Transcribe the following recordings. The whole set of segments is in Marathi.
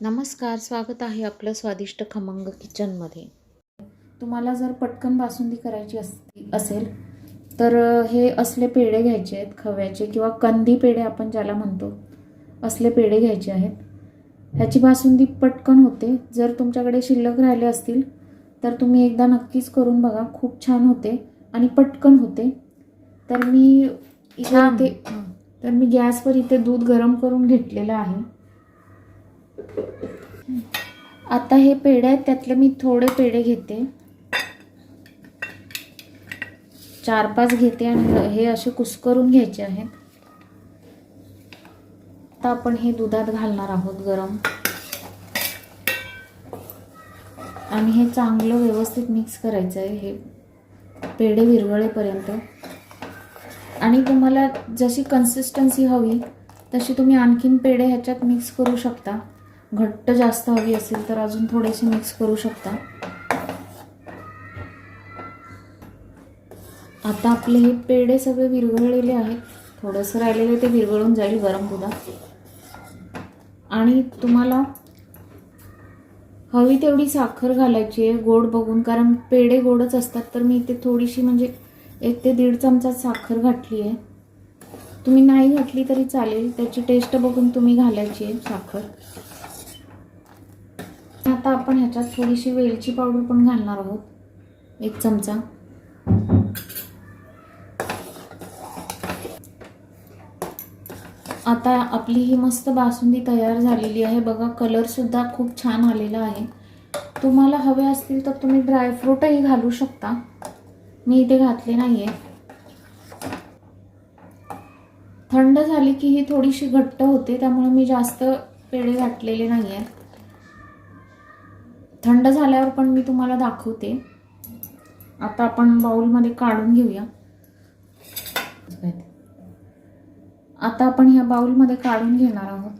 नमस्कार स्वागत आहे आपलं स्वादिष्ट खमंग किचनमध्ये. तुम्हाला जर पटकन बासुंदी करायची असती असेल तर हे असले पेढे घ्यायचे आहेत खव्याचे किंवा कंदी पेढे आपण ज्याला म्हणतो असले पेढे घ्यायचे आहेत. ह्याची बासुंदी पटकन होते. जर तुमच्याकडे शिल्लक राहिले असतील तर तुम्ही एकदा नक्कीच करून बघा. खूप छान होते आणि पटकन होते. तर मी. इथे तर मी गॅसवर इथे दूध गरम करून घेतलेलं आहे. आता हे पेढे आहेत त्यातले मी थोडे पेढे घेते. चार पाच घेते आणि हे असे कुस्करून घ्यायचे आहेत. आता आपण हे दुधात घालणार आहोत गरम. आणि हे चांगलं व्यवस्थित मिक्स करायचं आहे. हे पेढे विरघळेपर्यंत. आणि तुम्हाला जशी कन्सिस्टन्सी हवी तशी तुम्ही आणखीन पेढे ह्याच्यात मिक्स करू शकता. घट्ट जास्त हवी असेल तर अजून थोडेसे मिक्स करू शकता. आता आपले हे पेढे सगळे विरघळलेले आहेत. थोडंसं राहिलेले ते विरघळून जाईल गरम दुधात. आणि तुम्हाला हवी तेवढी साखर घालायची आहे गोड बघून. कारण पेढे गोडच असतात तर मी इथे थोडीशी म्हणजे एक ते दीड चमचा साखर घातली आहे. तुम्ही नाही घातली तरी चालेल त्याची टेस्ट बघून तुम्ही घालायची आहे साखर. आता आपण ह्याच्यात थोडीशी वेलची पावडर पण घालणार आहोत. एक चमचा. आता आपली ही मस्त बासुंदी तयार झालेली आहे. बघा कलरसुद्धा खूप छान आलेला आहे. तुम्हाला हवे असतील तर तुम्ही ड्रायफ्रूटही घालू शकता. मी इथे घातले नाही आहे थंड झाली की ही थोडीशी घट्ट होते त्यामुळे मी जास्त पेढे घातलेले नाही आहेत थंड झाल्यावर पण मी तुम्हाला दाखवते. आता आपण बाउलमध्ये काढून घेऊया. आता आपण ह्या बाउलमध्ये काढून घेणार आहोत.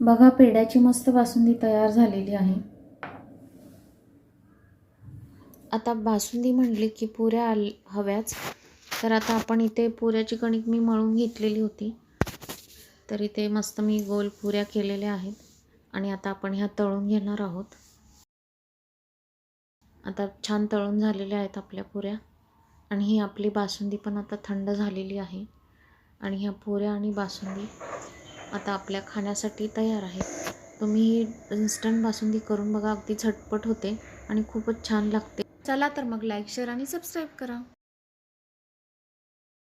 बघा पेड्याची मस्त बासुंदी तयार झालेली आहे. आता बासुंदी म्हणली की पुऱ्या आल हव्याच. तर आता आपण इथे पुऱ्याची कणिक मी मळून घेतलेली होती. तर इथे मस्त मी गोल पुऱ्या केलेल्या आहेत. आणि आता आपण ह्या तळून घेणार आहोत. आता छान तळून झालेल्या आहेत आपल्या पुऱ्या. आणि ही आपली बासुंदी पण आता थंड झालेली आहे. आणि ह्या पुऱ्या आणि बासुंदी आता आपल्या खाण्यासाठी तयार आहेत. तुम्ही ही इन्स्टंट बासुंदी करून बघा अगदी झटपट होते आणि खूपच छान लागते. चला तर मग लाईक शेअर आणि सबस्क्राईब करा.